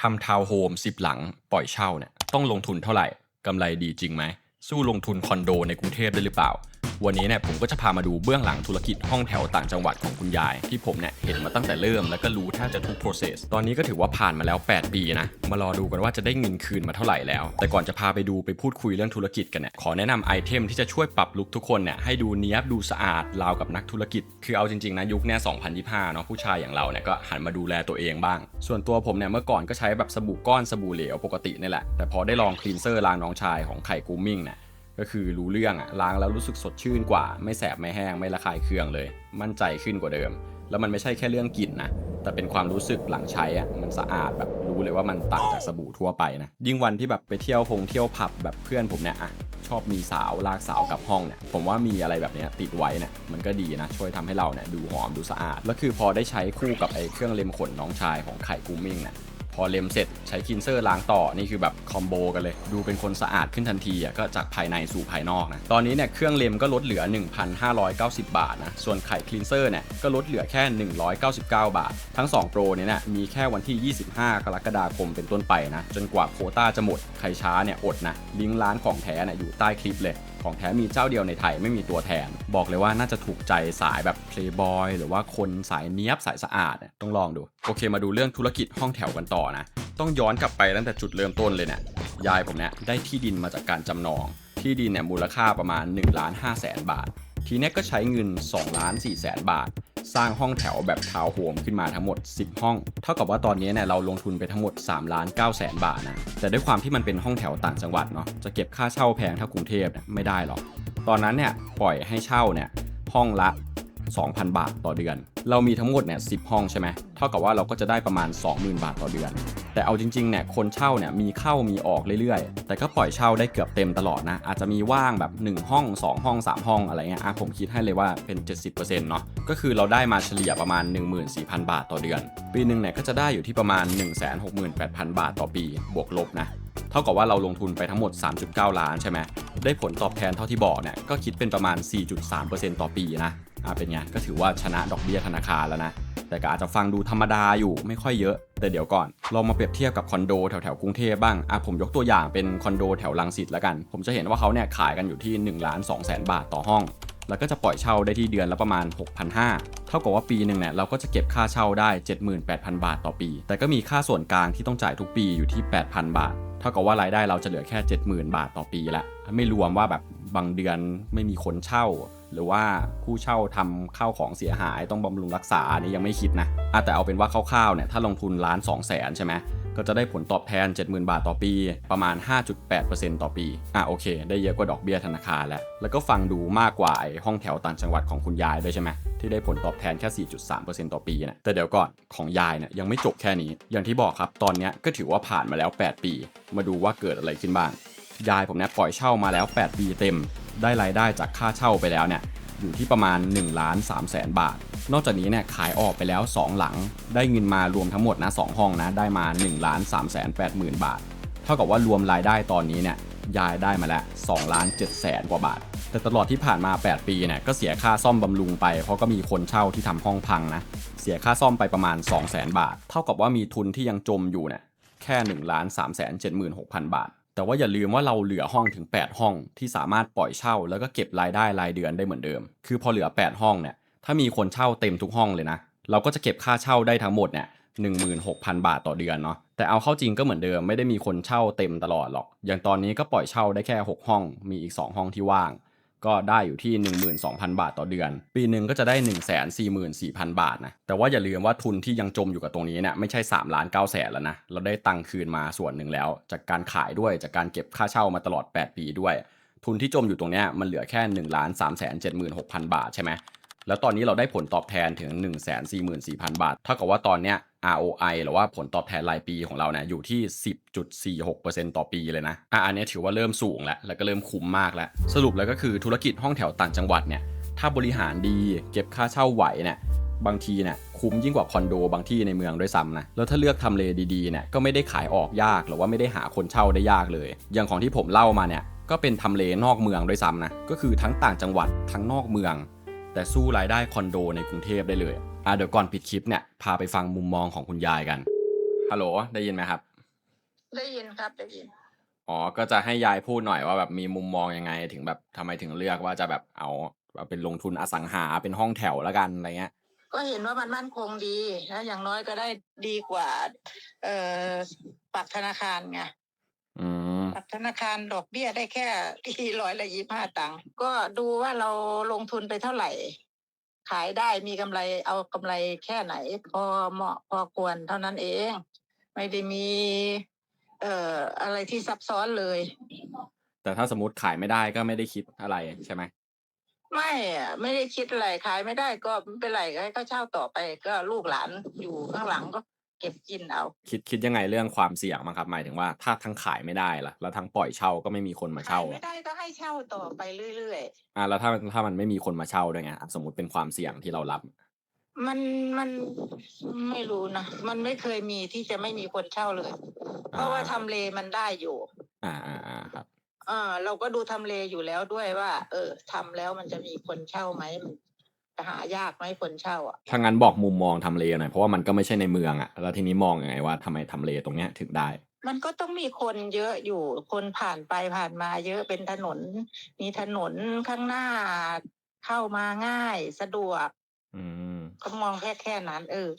ทำทาวน์โฮมสิบหลังปล่อยเช่าเนี่ยต้องลงทุนเท่าไหร่กำไรดีจริงไหมสู้ลงทุนคอนโดในกรุงเทพได้หรือเปล่า วันนี้เนี่ยผมก็จะพามาดูเบื้องหลังธุรกิจห้องแถวต่างจังหวัดของคุณยาย ที่ผมเนี่ยเห็นมาตั้งแต่เริ่มแล้วก็รู้แทบจะทุก process ตอนนี้ก็ถือว่าผ่านมาแล้ว 8 ปีนะ มารอดูกันว่าจะได้เงินคืนมาเท่าไหร่แล้ว แต่ก่อนจะพาไปดูไปพูดคุยเรื่องธุรกิจกันเนี่ยขอแนะนำไอเทมที่จะช่วยปรับลุคทุกคนเนี่ยให้ดูเนี้ยบดูสะอาดราวกับนักธุรกิจ คือเอาจริงๆนะยุคเนี้ย2025เนาะผู้ชายอย่างเราเนี่ยก็หันมาดูแลตัวเองบ้าง ส่วนตัวผมเนี่ยเมื่อก่อนก็ใช้แบบสบู่ก้อนสบู่เหลวปกตินี่แหละแต่พอได้ลองคลีนเซอร์ล้างน้องชายของไข่กูมิ่งเนี่ย ก็คือรู้เรื่องอะล้างแล้วรู้สึกสดชื่นกว่า ไม่แสบไม่แห้งไม่ระคายเคืองเลย มั่นใจขึ้นกว่าเดิม แล้วมันไม่ใช่แค่เรื่องกลิ่นนะแต่เป็นความรู้สึกหลังใช้อะมันสะอาดแบบรู้เลยว่ามันต่างจากสบู่ทั่วไปนะยิ่งวันที่แบบไปเที่ยวพงเที่ยวผับแบบเพื่อนผมเนี่ยอะชอบมีสาวลากสาวกับห้องเนี่ยผมว่ามีอะไรแบบนี้ติดไว้เนี่ยมันก็ดีนะช่วยทำให้เราเนี่ยดูหอมดูสะอาด แล้วคือพอได้ใช้คู่กับไอ้เครื่องเล็มขนน้องชายของไข่กูมิ่งเนี่ย อเล็มเสร็จใช้คลีนเซอร์ล้างต่อนี่คือแบบคอมโบกันเลย ดูเป็นคนสะอาดขึ้นทันทีอะก็จากภายในสู่ภายนอกนะตอนนี้เนี่ยเครื่องเล็มก็ลดเหลือ 1,590 บาทนะส่วนไข่คลีนเซอร์เนี่ยก็ลดเหลือแค่ 199 บาท ทั้ง 2 โปรเนี่ยนะมีแค่วันที่ 25 กรกฎาคมเป็นต้นไปนะจนกว่าโคต้าจะหมดใครช้าเนี่ยอดนะลิงก์ร้านของแท้นี่ยอยู่ใต้คลิปเลย ของแท้มีเจ้าเดียวในไทยไม่มีตัวแทน บอกเลยว่าน่าจะถูกใจสายแบบเพลย์บอยหรือว่าคนสายเนี้ยบสายสะอาดต้องลองดู โอเคมาดูเรื่องธุรกิจห้องแถวกันต่อนะ ต้องย้อนกลับไปตั้งแต่จุดเริ่มต้นเลยเนี่ยยายผมเนี่ยได้ที่ดินมาจากการจำนอง ที่ดินเนี่ยมูลค่าประมาณ1ล้าน5แสนบาท ทีนี้ก็ใช้เงิน2ล้าน4แสนบาท สร้างห้องแถวแบบทาวน์โฮมขึ้นมาทั้งหมด 10 ห้อง เท่ากับว่าตอนนี้เนี่ยเราลงทุนไปทั้งหมด3ล้าน9แสนบาทนะแต่ด้วยความที่มันเป็นห้องแถวต่างจังหวัดเนาะจะเก็บค่าเช่าแพงเท่ากรุงเทพเนี่ยไม่ได้หรอกตอนนั้นเนี่ยปล่อยให้เช่าเนี่ยห้องละ 2,000 บาทต่อเดือน เรามีทั้งหมดเนี่ย10 ห้องใช่ไหมเท่ากับว่าเราก็จะได้ประมาณ 20,000 บาทต่อเดือน แต่เอาจริงๆเนี่ยคนเช่าเนี่ยมีเข้ามีออกเรื่อยๆ แต่ก็ปล่อยเช่าได้เกือบเต็มตลอดนะ อาจจะมีว่างแบบ 1 ห้อง 2 ห้อง 3 ห้องอะไรเงี้ยอะผมคิดให้เลยว่าเป็น 70%เนาะก็คือเราได้มาเฉลี่ยประมาณ 14,000 บาทต่อเดือน ปีหนึ่งเนี่ยก็จะได้อยู่ที่ประมาณ 168,000 บาทต่อปี บวกลบนะเท่ากับว่าเราลงทุนไปทั้งหมด 3.9 ล้านใช่ไหมได้ผลตอบแทนเท่าที่บอกเนี่ยก็คิดเป็นประมาณ 4.3%ต่อปีนะอ่าเป็นไงก็ถือว่าชนะดอกเบี้ยธนาคารแล้วนะ แต่ก็อาจจะฟังดูธรรมดาอยู่ไม่ค่อยเยอะ แต่เดี๋ยวก่อนลองมาเปรียบเทียบกับคอนโดแถวแถวกรุงเทพบ้างอะผมยกตัวอย่างเป็นคอนโดแถวลังสิตแล้วกัน ผมจะเห็นว่าเขาเนี่ยขายกันอยู่ที่1ล้าน2แสนบาทต่อห้อง แล้วก็จะปล่อยเช่าได้ที่เดือนละประมาณ 6,500 เท่ากับว่าปีหนึ่งเนี่ยเราก็จะเก็บค่าเช่าได้ 78,000 บาทต่อปี แต่ก็มีค่าส่วนกลางที่ต้องจ่ายทุกปีอยู่ที่ 8,000 บาท เท่ากับว่ารายได้เราจะเหลือแค่ 70,000 บาทต่อปีละไม่รวมว่าแบบบางเดือนไม่มีคนเช่า หรือว่าผู้เช่าทำข้าวของเสียหายต้องบำรุงรักษานนี้ยังไม่คิดนะอะแต่เอาเป็นว่าคร่าวๆเนี่ยถ้าลงทุนล้าน2แสนใช่ไหมก็จะได้ผลตอบแทน 70,000 บาทต่อปี ประมาณ 5.8%ต่อปี อะโอเค ได้เยอะกว่าดอกเบี้ยธนาคารแล้ว แล้วก็ฟังดูมากกว่าไอห้องแถวต่างจังหวัดของคุณยายด้วยใช่ไหม ที่ได้ผลตอบแทนแค่ 4.3%ต่อปีนะแต่เดี๋ยวก่อนของยายเนี่ยยังไม่จบแค่นี้ อย่างที่บอกครับตอนนี้ก็ถือว่าผ่านมาแล้ว 8 ปี มาดูว่าเกิดอะไรขึ้นบ้าง ยายผมเนี่ยปล่อยเช่ามาแล้ว 8 ปีเต็ม ได้รายได้จากค่าเช่าไปแล้วเนี่ยอยู่ที่ประมาณ1ล้าน3แสนบาท นอกจากนี้เนี่ยขายออกไปแล้ว 2 หลัง ได้เงินมารวมทั้งหมดนะ2ห้องนะได้มา1ล้าน3แสน8หมื่นบาท เท่ากับว่ารวมรายได้ตอนนี้เนี่ยยายได้มาแล้ว2ล้าน7แสนกว่าบาท แต่ตลอดที่ผ่านมา 8 ปีเนี่ยก็เสียค่าซ่อมบำรุงไป เพราะก็มีคนเช่าที่ทำห้องพังนะ เสียค่าซ่อมไปประมาณ 2 0 0แสนบาท เท่ากับว่ามีทุนที่ยังจมอยู่เนี่ยแค่1ล้าน3แสน76,000 บาท แต่ว่าอย่าลืมว่าเราเหลือห้องถึง 8 ห้องที่สามารถปล่อยเช่า แล้วก็เก็บรายได้รายเดือนได้เหมือนเดิม คือพอเหลือ 8 ห้องเนี่ยถ้ามีคนเช่าเต็มทุกห้องเลยนะ เราก็จะเก็บค่าเช่าได้ทั้งหมดเนี่ย16,000 บาทต่อเดือนเนาะแต่เอาเข้าจริงก็เหมือนเดิมไม่ได้มีคนเช่าเต็มตลอดหรอก อย่างตอนนี้ก็ปล่อยเช่าได้แค่ 6 ห้อง มีอีก 2 ห้องที่ว่าง ก็ได้อยู่ที่ 12,000 บาทต่อเดือน ปีหนึ่งก็จะได้ 144,000 บาทนะ แต่ว่าอย่าลืมว่าทุนที่ยังจมอยู่กับตรงนี้เนี่ยไม่ใช่3ล้าน9แสนแล้วนะ เราได้ตังค์คืนมาส่วนหนึ่งแล้ว จากการขายด้วยจากการเก็บค่าเช่ามาตลอด 8 ปีด้วย ทุนที่จมอยู่ตรงนี้มันเหลือแค่1ล้าน3แสน76,000 บาทใช่ไหมแล้วตอนนี้เราได้ผลตอบแทนถึง 144,000 บาท เท่ากับว่าตอนเนี้ย ROI หรือว่าผลตอบแทนรายปีของเราเนี่ยอยู่ที่ 10.46%ต่อปีเลยนะอะอันนี้ถือว่าเริ่มสูงแล้ว แล้วก็เริ่มคุ้มมากแล้ว สรุปแล้วก็คือธุรกิจห้องแถวต่างจังหวัดเนี่ย ถ้าบริหารดีเก็บค่าเช่าไหวเนี่ยบางทีเนี่ยคุ้มยิ่งกว่าคอนโดบางที่ในเมืองด้วยซ้ำนะ แล้วถ้าเลือกทำเลดีๆเนี่ยก็ไม่ได้ขายออกยากหรือว่าไม่ได้หาคนเช่าได้ยากเลย อย่างของที่ผมเล่ามาเนี่ยก็เป็นทำเลนอกเมืองด้วยซ้ำนะ ก็คือทั้งต่างจังหวัดทั้งนอกเมือง แต่สู้รายได้คอนโดในกรุงเทพได้เลยอะเดี๋ยวก่อนปิดคลิปเนี่ยพาไปฟังมุมมองของคุณยายกันฮัลโหลได้ยินไหมครับ ได้ยินครับได้ยินอ๋อก็จะให้ยายพูดหน่อยว่าแบบมีมุมมองยังไง ถึงแบบทำไมถึงเลือกว่าจะแบบเอาเอาเป็นลงทุนอสังหาเป็นห้องแถวแล้วกันอะไรเงี้ยก็เห็นว่ามันมั่นคงดีแล้วอย่างน้อยก็ได้ดีกว่า เอ่อปักธนาคารไงอืมปักธนาคารดอกเบี้ยได้แค่ที่ร้อยละยี่ห้าตังค์ก็ดูว่าเราลงทุนไปเท่าไหร่ ขายได้มีกำไรเอากำไรแค่ไหน พอเหมาะพอควรเท่านั้นเอง ไม่ได้มี เอ่ออะไรที่ซับซ้อนเลย แต่ถ้าสมมติขายไม่ได้ก็ไม่ได้คิดอะไรใช่ไหมไม่อะไม่ได้คิดอะไรขายไม่ได้ก็ไม่เป็นไรก็ให้เขาเช่าต่อไปก็ลูกหลานอยู่ข้างหลังก็ เก็บกินเอา คิดคิดยังไงเรื่องความเสี่ยงมั้างครับ หมายถึงว่าถ้าทั้งขายไม่ได้ล่ะ แล้วทั้งปล่อยเช่าก็ไม่มีคนมาขาเช่ายไม่ได้ก็ให้เช่าต่อไปเรื่อยอะแล้วถ้าถ้ามันไม่มีคนมาเช่าด้วยไงอะสมมติเป็นความเสี่ยงที่เรารับๆมันมันไม่รู้นะ มันไม่เคยมีที่จะไม่มีคนเช่าเลย เพราะว่าทำเลมันได้อยู่อ่าอ่าอ่าครับ เออเราก็ดูทำเลอยู่แล้วด้วยว่า เออทำแล้วมันจะมีคนเช่าไหมมันจะ หายากไหมคนเช่าอะถ้างั้นบอกมุมมองทำเลหน่อยเพราะว่ามันก็ไม่ใช่ในเมืองอะแล้วทีนี้มองยังไงว่าทำไมทำเลตรงเนี้ยถึงได้ มันก็ต้องมีคนเยอะอยู่คนผ่านไปผ่านมาเยอะเป็นถนน มีถนนข้างหน้า เข้ามาง่ายสะดวกอืม ก็มองแค่แค่นั้น เออ